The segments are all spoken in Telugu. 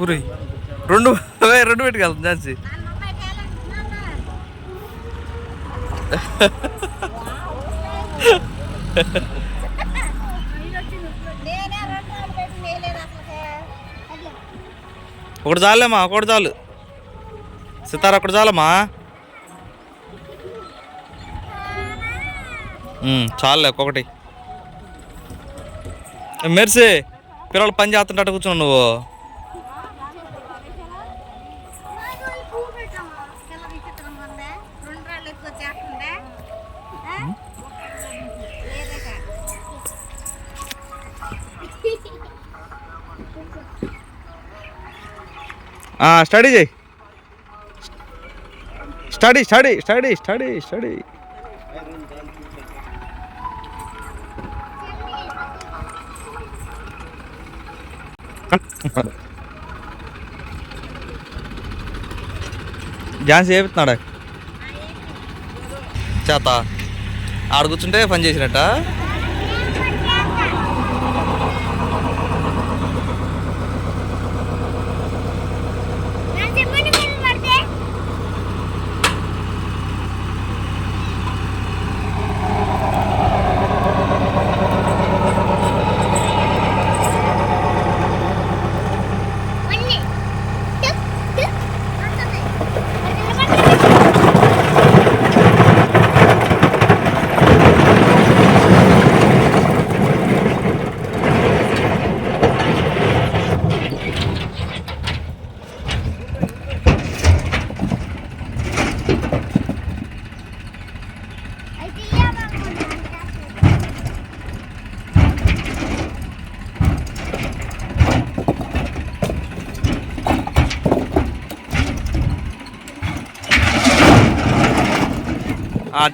పూరి. రెండు రెండు పెట్టుకెళ్తాం ఝాన్సీ. ఒకటి చాలేమ్మా ఒకటి చాలు. సితార ఒకటి చాలమ్మా. చాలే చాలులే ఒక్కొక్కటి. మెర్సీ పిల్లలు పని చేస్తుంటే కూర్చున్నావు నువ్వు. స్టడీ చేయి. Study study study study study. Jhansi చేపిస్తున్నాడా చేత. ఆడ కూర్చుంటే పని చేసినట్టా?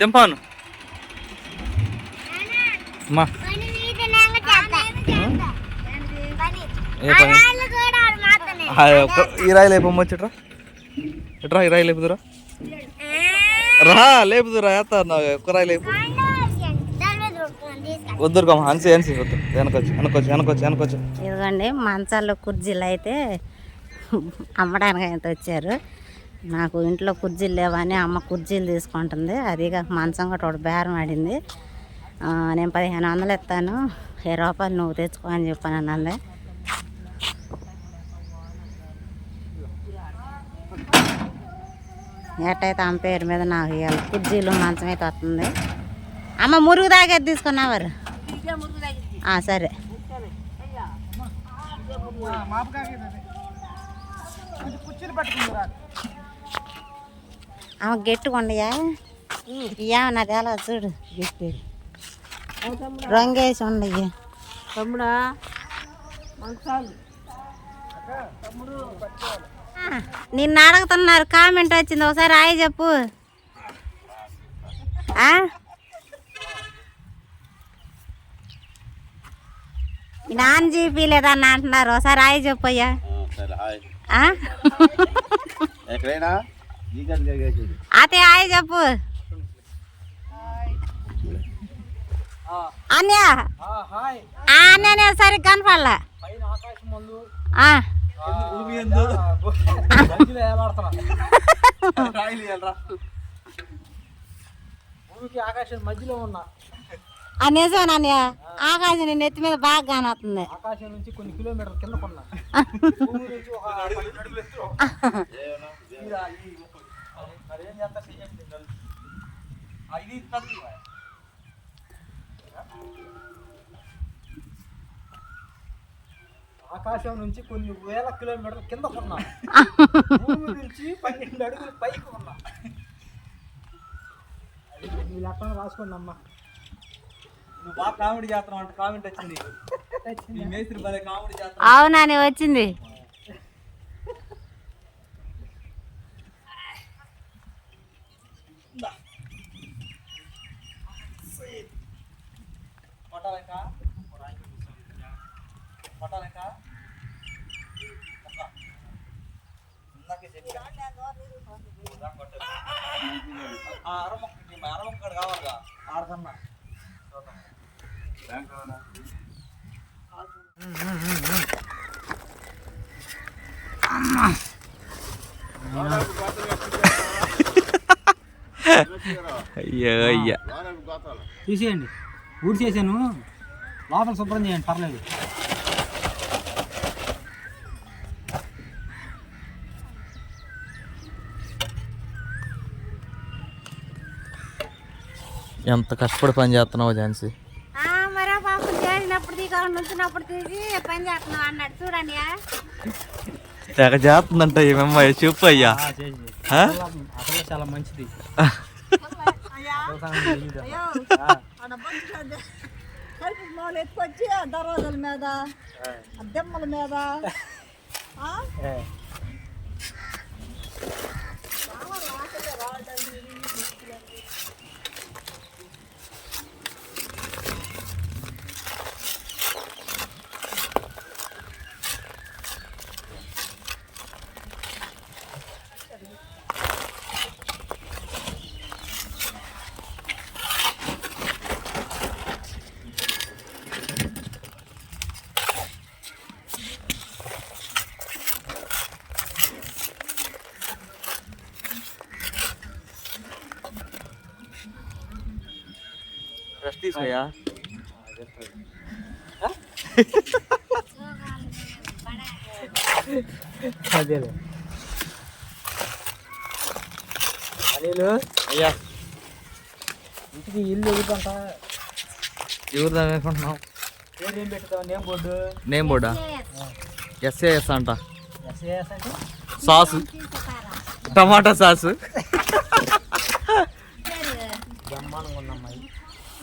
దింపాను అమ్మా. ఏ పని? ఈ రాయి లేపమ్మ ఇట్రా ఈ రాయి లేపుదురా. రా లేపుదురా ఏస్తా ఒక్క రాయి లేపు. వద్దురుకమ్మ హన్సి హన్సి వద్దు. వెనకొచ్చు వెనకొచ్చు వెనకొచ్చు వెనకొచ్చు. ఇదిగోండి మంచాల్లో కుర్జీలు అయితే అమ్మడానికి అయితే వచ్చారు. నాకు ఇంట్లో కుర్జీలు లేవని అమ్మ కుర్జీలు తీసుకుంటుంది. అది కాక మంచం కూడా ఒకటి బేరం ఆడింది. నేను పదిహేను వందలు ఇస్తాను. ఏ రూపాయలు నువ్వు తెచ్చుకో అని చెప్పాను అన్నది ఎట్టయితే అమ్మ పేరు మీద నాకు ఇవ్వాలి కుర్జీలు మంచం అయితే వస్తుంది. అమ్మ మురుగు తాగేది తీసుకున్నావారు ఆ, సరే. ఆమె గట్టిగా ఉండయా ఇయ్యా నాది ఎలా చూడు. గట్టి రంగేసి ఉండయ్యా. తమ్ముడా? నిన్ను అడుగుతున్నారు కామెంట్ వచ్చింది. ఒకసారి ఆయ చెప్పు. ఆ? మీ నాన్న చూపిలేదన్న అంటున్నారు. ఒకసారి ఆయ చెప్పు అయ్యా. ఆ? ఎక్కడైనా? అతే ఆయ చెప్పు అన్య హాయ్ ఆ అన్ననే సరిగ్గా కనపడలా ఆకాశం. మధ్యలో ఉన్నా ఆకాశం నెత్తి మీద బాగా కానొస్తుంది ఆకాశం నుంచి కొన్ని కిలోమీటర్ల కింద కొన్నా మరి చేస్తా చెయ్యండి ఇది తగ్గి ఆకాశం నుంచి కొన్ని వేల కిలోమీటర్ల కింద కొన్నా భూమి నుంచి పన్నెండు అడుగులు పైకి ఉన్నా అది మీ లెక్కన రాసుకోండి అమ్మా నువ్వు బాగా కామెడీ చేస్తున్నావు అంటే కామెంట్ వచ్చింది నీ మేస్త్రి భలే కామెడీ చేస్తా అవునని వచ్చింది. పట్టాలక పట్టాలక ఆ అరముక్క అరముక్క కావాలిగా ఆడకన్నా అయ్యో అయ్యా. తీసేయండి. ఊడి చేశాను. లోపల శుభ్రం చేయండి పర్లేదు. ఎంత కష్టపడి పని చేస్తున్నావు ఝాన్సీ? మరో పాపం చేసినప్పుడు తీగ నుంచినప్పుడు తీసి పని చేస్తున్నావు అన్నాడు. చూడండి తెగ చేస్తుందంట ఏమమ్మా చెప్పు అయ్యా చాలా మంచిది. ఎత్తుకొచ్చి ఆ దర్వాజాల మీద దెమ్మల మీద తీసుకోయా అదేలే. అనిలు? అయ్యా. ఇంటికి ఇల్లు ఎదుగుతుంట? ఎవరు దానుకుంటున్నావు పేరు ఏం పెట్టుతావు? Name board? నేమ్ బోర్డా? ఎస్ఏఎస్ అంట. ఎస్ఏఎస్ అంటే? సాసు. Tomato sauce. బ్రహ్మాండంగా ఉన్నమ్మాయి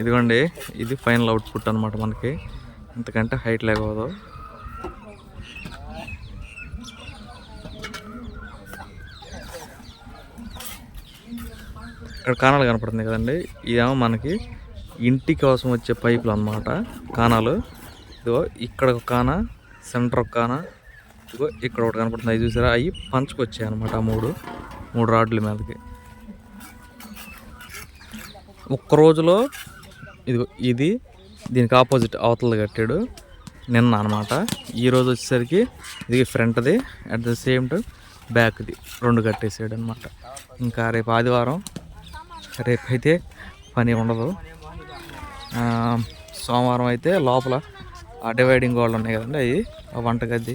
ఇదిగోండి ఇది ఫైనల్ అవుట్పుట్ అనమాట మనకి. ఇంతకంటే హైట్ లేకపోదు. ఇక్కడ కానాలు కనపడుతుంది కదండి. ఇదేమో మనకి ఇంటి కోసం వచ్చే పైపులు అన్నమాట కానాలు. ఇదిగో ఇక్కడ ఒక కాన సెంటర్ ఒక కాన. ఇదిగో ఇక్కడ ఒకటి కనపడుతుంది. అవి చూసారా? అవి పంచుకొచ్చాయి అనమాట మూడు మూడు రాడ్ల మీదకి. ఒక్క రోజులో ఇదిగో ఇది దీనికి ఆపోజిట్ అవతల కట్టాడు నిన్న అనమాట ఈరోజు వచ్చేసరికి ఇది ఫ్రంట్ది అట్ ద సేమ్ టైం బ్యాక్ది. రెండు కట్టేసాడు అనమాట ఇంకా రేపు ఆదివారం రేపు అయితే పని ఉండదు. సోమవారం అయితే లోపల ఆ డివైడింగ్ గోల్డ్ ఉన్నాయి కదండి అవి ఆ వంటగది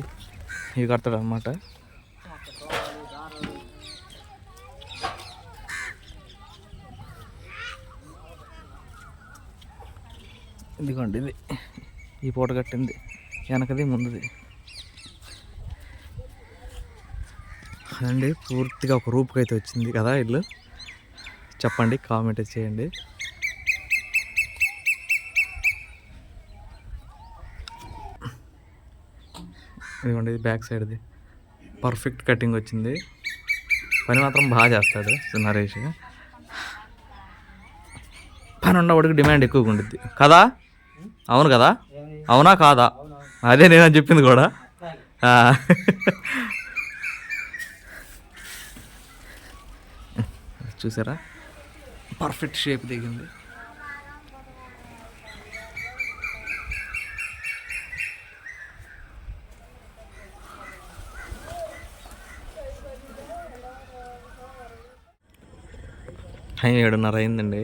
ఇవి కడతాడు అనమాట ఇదిగోండి ఇది. ఈ పూట కట్టింది. వెనకది ముందుది. అదండి పూర్తిగా ఒక రూపుకి అయితే వచ్చింది కదా ఇల్లు. చెప్పండి కామెంట్ చేయండి. ఇదిగోండి ఇది బ్యాక్ సైడ్ది. పర్ఫెక్ట్ కటింగ్ వచ్చింది. పని మాత్రం బాగా చేస్తాడు నరేష్. పని ఉండవాడికి డిమాండ్ ఎక్కువగా ఉండిద్ది. కదా? అవును కదా? అవునా కాదా? అదే నేను చెప్పింది కూడా. చూసారా? పర్ఫెక్ట్ షేప్ దిగింది. టైం ఏడున్నర అయిందండి.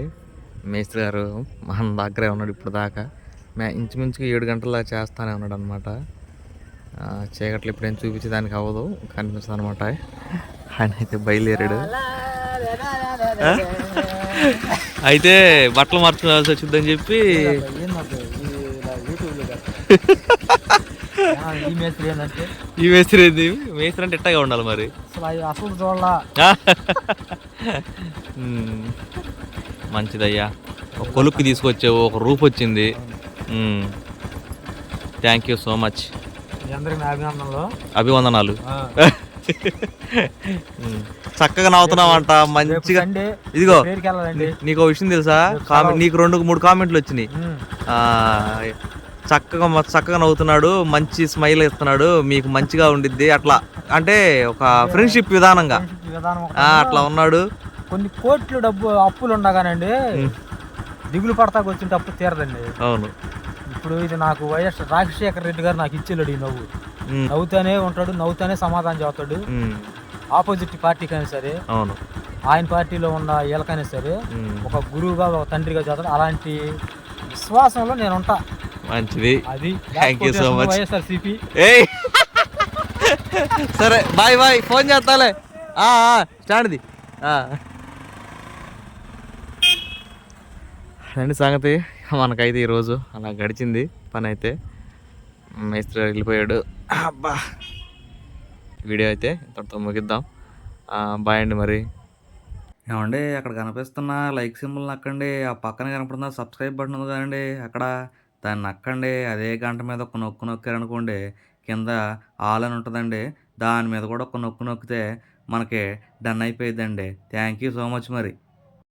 మేస్త్రి గారు మన దగ్గరే ఉన్నాడు ఇప్పుడు దాకా మే ఇంచుమించుగా ఏడు గంటల చేస్తానే ఉన్నాడు అనమాట చీకట్లు ఇప్పుడు ఏం చూపించే దానికి అవ్వదు కనిపిస్తుంది అనమాట ఆయన అయితే బయలుదేరాడు? అయితే బట్టలు మార్చుకోవాల్సి వచ్చిందని చెప్పి ఈ మేస్త్రి ఏంది? మేస్త్రి అంటే ఇట్టగా ఉండాలి మరి? అసలు. మంచిదయ్యా. ఒక కొలుక్కి తీసుకొచ్చావు ఒక రూప్ వచ్చింది థ్యాంక్ యూ సో మచ్ మీ అందరికి నా అభినందనలు. అభివందనాలు. చక్కగా నవ్వుతున్నావంట మంచిగా సండే ఇదిగో నీకు విషయం తెలుసా? కామెంట్ నీకు రెండు మూడు కామెంట్లు వచ్చినాయి. చక్కగా చక్కగా నవ్వుతున్నాడు మంచి స్మైల్ ఇస్తున్నాడు మీకు మంచిగా ఉండిద్ది అట్లా. అంటే ఒక ఫ్రెండ్షిప్ విధానంగా. అట్లా ఉన్నాడు. కొన్ని కోట్లు డబ్బు అప్పులు ఉండగానండి దిగులు పడతాకు వచ్చిన అప్పు తీరదండి. అవును. ఇప్పుడు ఇది నాకు వైఎస్ రాజశేఖర రెడ్డి గారు నాకు ఇచ్చేళ్ళడు ఈ నవ్వు. నవ్వుతానే ఉంటాడు నవ్వుతానే సమాధానం చెబుతాడు. ఆపోజిట్ పార్టీకైనా సరే అవును. ఆయన పార్టీలో ఉన్న వీళ్ళకైనా సరే ఒక గురువుగా ఒక తండ్రిగా చదువుతాడు అలాంటి విశ్వాసంలో నేను ఉంటా. మంచిది. అది Thank you so much. YSR CP ఏయ్! సరే బాయ్ బాయ్ ఫోన్ చేస్తాలే. ఆ, ఆ, స్టాండ్ది ఆ. రండి సంగతి? మనకైతే ఈరోజు అలా గడిచింది. పని అయితే మేస్త్రి వెళ్ళిపోయాడు. అబ్బా! వీడియో అయితే ఇంతటితో ముగిద్దాం. బాయ్ అండి మరి. ఏమండి అక్కడ కనిపిస్తున్న లైక్ సింబల్ నక్కండి ఆ పక్కన కనపడుతున్న సబ్స్క్రైబ్ బటన్ ఉంది కదండి అక్కడ దాన్ని నక్కండి. అదే గంట మీద ఒక నొక్కు నొక్కారనుకోండి కింద ఆల్ అని ఉంటుందండి. దాని మీద కూడా ఒక నొక్కు నొక్కితే మనకి డన్ అయిపోయిందండి థ్యాంక్ యూ సో మచ్ మరి.